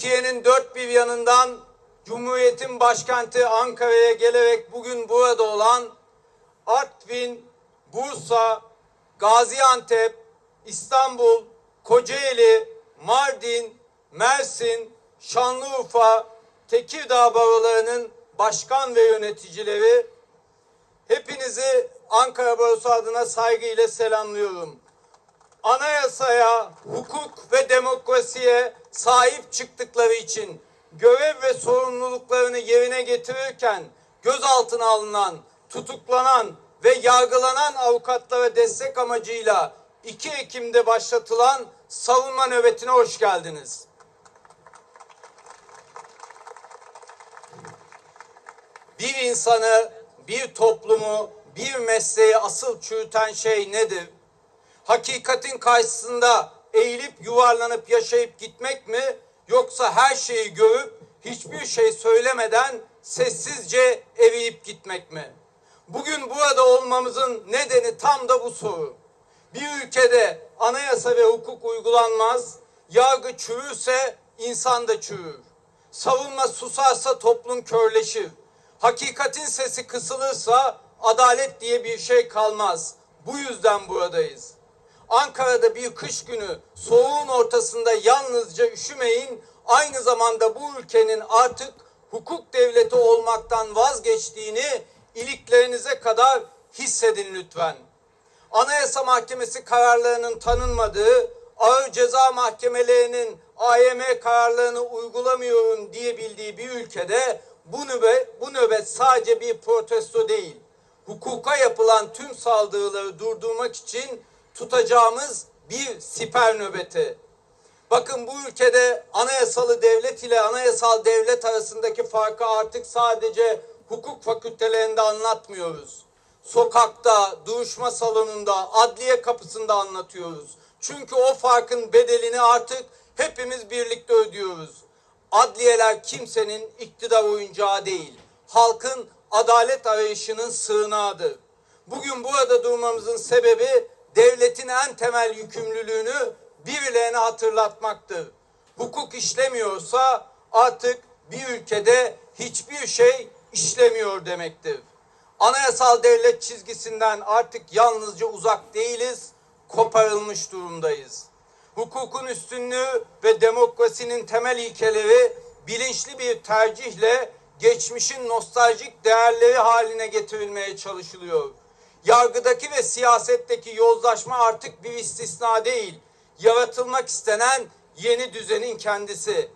Türkiye'nin dört bir yanından Cumhuriyet'in başkenti Ankara'ya gelerek bugün burada olan Artvin, Bursa, Gaziantep, İstanbul, Kocaeli, Mardin, Mersin, Şanlıurfa, Tekirdağ barolarının başkan ve yöneticileri hepinizi Ankara Barosu adına saygıyla selamlıyorum. Anayasaya, hukuk ve demokrasiye sahip çıktıkları için görev ve sorumluluklarını yerine getirirken gözaltına alınan, tutuklanan ve yargılanan avukatlara destek amacıyla 2 Ekim'de başlatılan savunma nöbetine hoş geldiniz. Bir insanı, bir toplumu, bir mesleği asıl çürüten şey nedir? Hakikatin karşısında eğilip yuvarlanıp yaşayıp gitmek mi? Yoksa her şeyi görüp hiçbir şey söylemeden sessizce eriyip gitmek mi? Bugün burada olmamızın nedeni tam da bu soru. Bir ülkede anayasa ve hukuk uygulanmaz, yargı çürürse insan da çürür. Savunma susarsa toplum körleşir. Hakikatin sesi kısılırsa adalet diye bir şey kalmaz. Bu yüzden buradayız. Ankara'da bir kış günü soğuğun ortasında yalnızca üşümeyin, aynı zamanda bu ülkenin artık hukuk devleti olmaktan vazgeçtiğini iliklerinize kadar hissedin lütfen. Anayasa Mahkemesi kararlarının tanınmadığı, ağır ceza mahkemelerinin AYM kararlarını uygulamıyorum diye bildiği bir ülkede bu nöbet, bu nöbet sadece bir protesto değil. Hukuka yapılan tüm saldırıları durdurmak için tutacağımız bir siper nöbeti. Bakın bu ülkede anayasalı devlet ile anayasal devlet arasındaki farkı artık sadece hukuk fakültelerinde anlatmıyoruz. Sokakta, duruşma salonunda, adliye kapısında anlatıyoruz. Çünkü o farkın bedelini artık hepimiz birlikte ödüyoruz. Adliyeler kimsenin iktidar oyuncağı değil. Halkın adalet arayışının sığınağıdır. Bugün burada durmamızın sebebi devletin en temel yükümlülüğünü birilerine hatırlatmaktır. Hukuk işlemiyorsa artık bir ülkede hiçbir şey işlemiyor demektir. Anayasal devlet çizgisinden artık yalnızca uzak değiliz, koparılmış durumdayız. Hukukun üstünlüğü ve demokrasinin temel ilkeleri bilinçli bir tercihle geçmişin nostaljik değerleri haline getirilmeye çalışılıyor. Yargıdaki ve siyasetteki yozlaşma artık bir istisna değil, yaratılmak istenen yeni düzenin kendisi.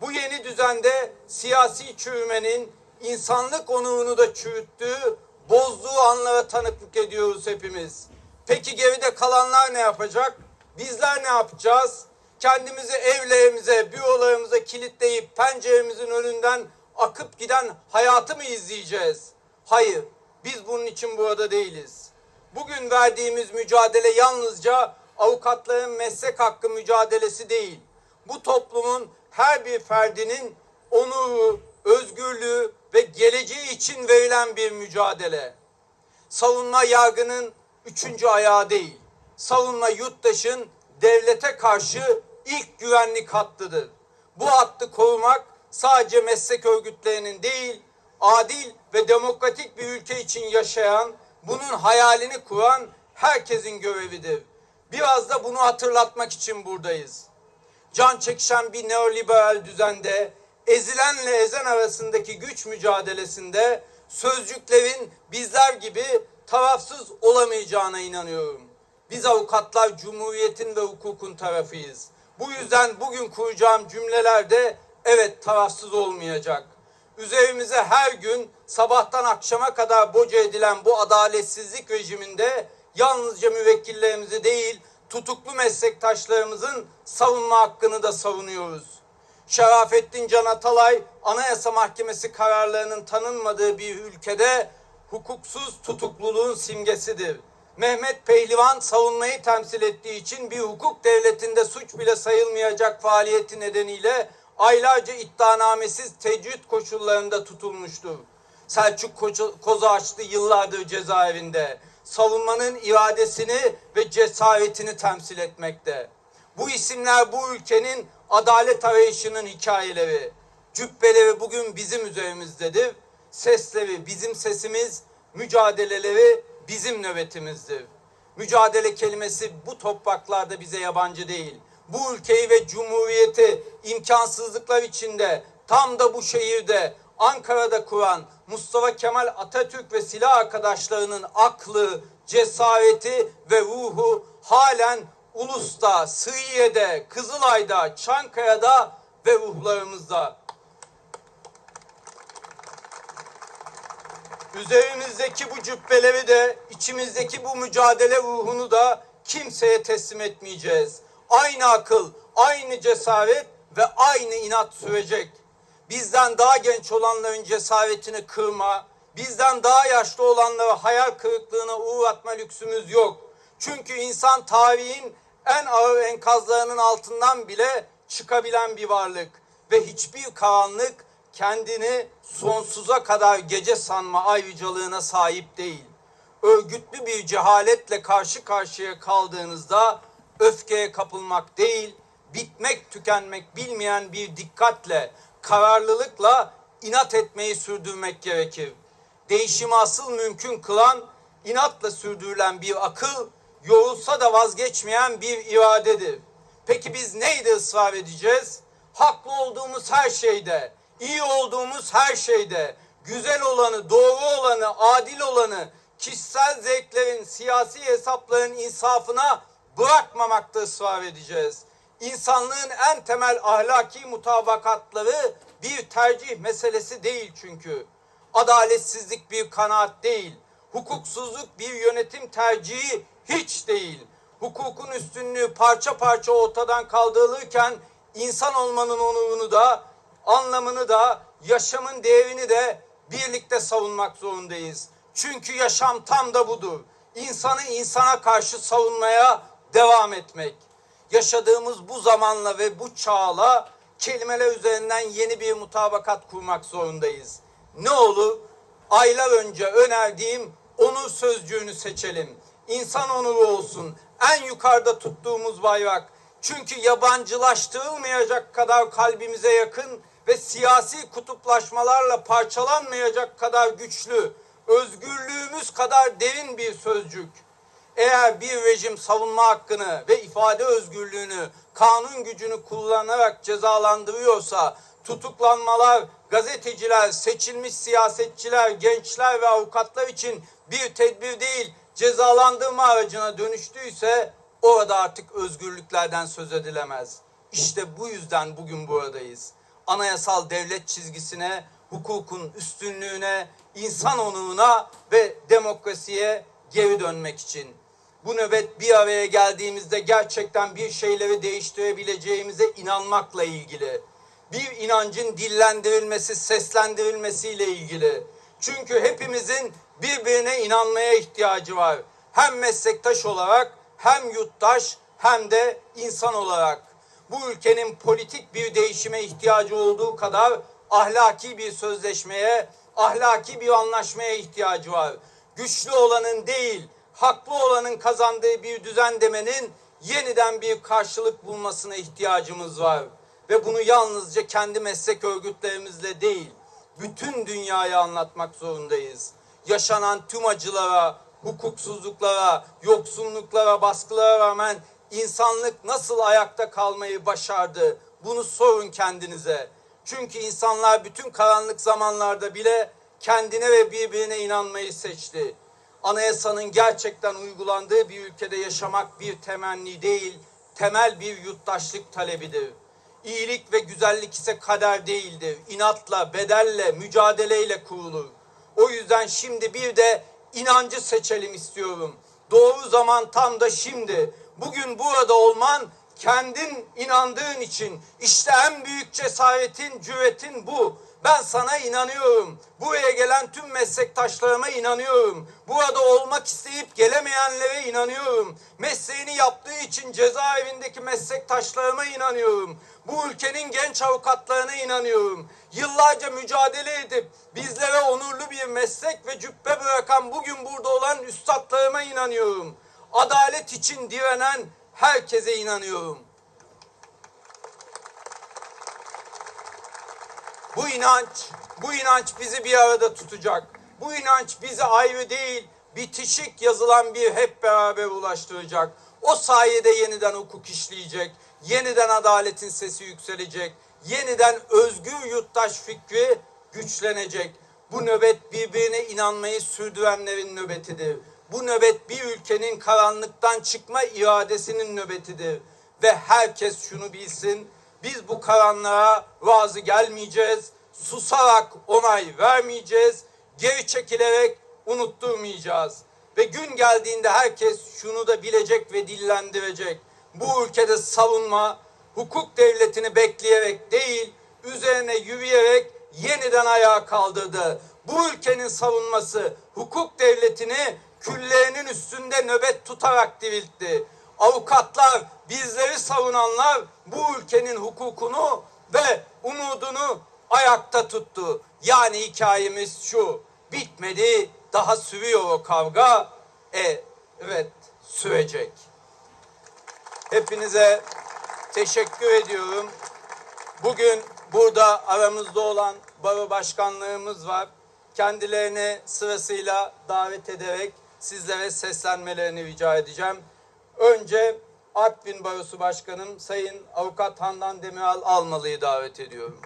Bu yeni düzende siyasi çürümenin insanlık onurunu da çürüttüğü, bozduğu anlara tanıklık ediyoruz hepimiz. Peki geride kalanlar ne yapacak? Bizler ne yapacağız? Kendimizi evlerimize, bürolarımıza kilitleyip penceremizin önünden akıp giden hayatı mı izleyeceğiz? Hayır, biz bunun için burada değiliz. Bugün verdiğimiz mücadele yalnızca avukatların meslek hakkı mücadelesi değil. Bu toplumun her bir ferdinin onuru, özgürlüğü ve geleceği için verilen bir mücadele. Savunma yargının üçüncü ayağı değil. Savunma yurttaşın devlete karşı ilk güvenlik hattıdır. Bu hattı korumak sadece meslek örgütlerinin değil, adil ve demokratik bir ülke için yaşayan, bunun hayalini kuran herkesin görevidir. Biraz da bunu hatırlatmak için buradayız. Can çekişen bir neoliberal düzende, ezilenle ezen arasındaki güç mücadelesinde sözcüklerin bizler gibi tarafsız olamayacağına inanıyorum. Biz avukatlar cumhuriyetin ve hukukun tarafıyız. Bu yüzden bugün kuracağım cümlelerde evet tarafsız olmayacak. Üzerimize her gün sabahtan akşama kadar boca edilen bu adaletsizlik rejiminde yalnızca müvekkillerimizi değil tutuklu meslektaşlarımızın savunma hakkını da savunuyoruz. Şerafettin Can Atalay Anayasa Mahkemesi kararlarının tanınmadığı bir ülkede hukuksuz tutukluluğun simgesidir. Mehmet Pehlivan savunmayı temsil ettiği için bir hukuk devletinde suç bile sayılmayacak faaliyeti nedeniyle aylarca iddianamesiz tecrüt koşullarında tutulmuştur. Selçuk Kozağaçlı yıllardır cezaevinde savunmanın iradesini ve cesaretini temsil etmekte. Bu isimler bu ülkenin adalet arayışının hikayeleri. Cübbeleri bugün bizim üzerimizdedir. Sesleri bizim sesimiz, mücadeleleri bizim nöbetimizdir. Mücadele kelimesi bu topraklarda bize yabancı değil. Bu ülkeyi ve cumhuriyeti imkansızlıklar içinde tam da bu şehirde Ankara'da kuran Mustafa Kemal Atatürk ve silah arkadaşlarının aklı, cesareti ve ruhu halen Ulus'ta, Suriye'de, Kızılay'da, Çankaya'da ve ruhlarımızda. Üzerimizdeki bu cübbeleri de, içimizdeki bu mücadele ruhunu da kimseye teslim etmeyeceğiz. Aynı akıl, aynı cesaret ve aynı inat sürecek. Bizden daha genç olanların cesaretini kırma, bizden daha yaşlı olanları hayal kırıklığına uğratma lüksümüz yok. Çünkü insan tarihin en ağır enkazlarının altından bile çıkabilen bir varlık ve hiçbir karanlık kendini sonsuza kadar gece sanma ayrıcalığına sahip değil. Örgütlü bir cehaletle karşı karşıya kaldığınızda öfkeye kapılmak değil, bitmek tükenmek bilmeyen bir dikkatle, kararlılıkla inat etmeyi sürdürmek gerekir. Değişimi asıl mümkün kılan inatla sürdürülen bir akıl, yorulsa da vazgeçmeyen bir iradedir. Peki biz neyde ısrar edeceğiz? Haklı olduğumuz her şeyde, iyi olduğumuz her şeyde, güzel olanı, doğru olanı, adil olanı, kişisel zevklerin, siyasi hesapların insafına bırakmamakta ısrar edeceğiz. İnsanlığın en temel ahlaki mutabakatları bir tercih meselesi değil çünkü. Adaletsizlik bir kanaat değil. Hukuksuzluk bir yönetim tercihi hiç değil. Hukukun üstünlüğü parça parça ortadan kaldırılırken insan olmanın onurunu da, anlamını da, yaşamın değerini de birlikte savunmak zorundayız. Çünkü yaşam tam da budur. İnsanı insana karşı savunmaya devam etmek. Yaşadığımız bu zamanla ve bu çağla kelimeler üzerinden yeni bir mutabakat kurmak zorundayız. Ne olur aylar önce önerdiğim onur sözcüğünü seçelim. İnsan onuru olsun. En yukarıda tuttuğumuz bayrak. Çünkü yabancılaştırılmayacak kadar kalbimize yakın ve siyasi kutuplaşmalarla parçalanmayacak kadar güçlü, özgürlüğümüz kadar derin bir sözcük. Eğer bir rejim savunma hakkını ve ifade özgürlüğünü kanun gücünü kullanarak cezalandırıyorsa tutuklanmalar, gazeteciler, seçilmiş siyasetçiler, gençler ve avukatlar için bir tedbir değil cezalandırma aracına dönüştüyse orada artık özgürlüklerden söz edilemez. İşte bu yüzden bugün buradayız. Anayasal devlet çizgisine, hukukun üstünlüğüne, insan onuruna ve demokrasiye geri dönmek için. Bu nöbet bir araya geldiğimizde gerçekten bir şeyleri değiştirebileceğimize inanmakla ilgili. Bir inancın dillendirilmesi, seslendirilmesiyle ilgili. Çünkü hepimizin birbirine inanmaya ihtiyacı var. Hem meslektaş olarak, hem yurttaş, hem de insan olarak. Bu ülkenin politik bir değişime ihtiyacı olduğu kadar ahlaki bir sözleşmeye, ahlaki bir anlaşmaya ihtiyacı var. Güçlü olanın değil, haklı olanın kazandığı bir düzen demenin yeniden bir karşılık bulmasına ihtiyacımız var. Ve bunu yalnızca kendi meslek örgütlerimizle değil, bütün dünyaya anlatmak zorundayız. Yaşanan tüm acılara, hukuksuzluklara, yoksunluklara, baskılara rağmen insanlık nasıl ayakta kalmayı başardı? Bunu sorun kendinize. Çünkü insanlar bütün karanlık zamanlarda bile kendine ve birbirine inanmayı seçti. Anayasanın gerçekten uygulandığı bir ülkede yaşamak bir temenni değil, temel bir yurttaşlık talebidir. İyilik ve güzellik ise kader değildir. İnatla, bedelle, mücadeleyle kurulur. O yüzden şimdi bir de inancı seçelim istiyorum. Doğru zaman tam da şimdi. Bugün burada olman kendin inandığın için işte en büyük cesaretin, cüretin bu. Ben sana inanıyorum. Buraya gelen tüm meslektaşlarıma inanıyorum. Burada olmak isteyip gelemeyenlere inanıyorum. Mesleğini yaptığı için cezaevindeki meslektaşlarıma inanıyorum. Bu ülkenin genç avukatlarına inanıyorum. Yıllarca mücadele edip bizlere onurlu bir meslek ve cübbe bırakan bugün burada olan üstadlarıma inanıyorum. Adalet için direnen herkese inanıyorum. Bu inanç, bu inanç bizi bir arada tutacak. Bu inanç bizi ayrı değil, bitişik yazılan bir hep beraber ulaştıracak. O sayede yeniden hukuk işleyecek, yeniden adaletin sesi yükselecek, yeniden özgür yurttaş fikri güçlenecek. Bu nöbet birbirine inanmayı sürdürenlerin nöbetidir. Bu nöbet bir ülkenin karanlıktan çıkma iradesinin nöbetidir. Ve herkes şunu bilsin, biz bu karanlığa razı gelmeyeceğiz, susarak onay vermeyeceğiz, geri çekilerek unutturmayacağız. Ve gün geldiğinde herkes şunu da bilecek ve dillendirecek. Bu ülkede savunma, hukuk devletini bekleyerek değil, üzerine yürüyerek yeniden ayağa kaldırdı. Bu ülkenin savunması hukuk devletini küllerinin üstünde nöbet tutarak diriltti. Avukatlar, bizleri savunanlar bu ülkenin hukukunu ve umudunu ayakta tuttu. Yani hikayemiz şu. Bitmedi, daha sürüyor o kavga. E, evet, sürecek. Hepinize teşekkür ediyorum. Bugün burada aramızda olan baro başkanlarımız var. Kendilerini sırasıyla davet ederek sizlere seslenmelerini rica edeceğim. Önce Artvin Barosu Başkanım Sayın Avukat Handan Demiral Almalı'yı davet ediyorum.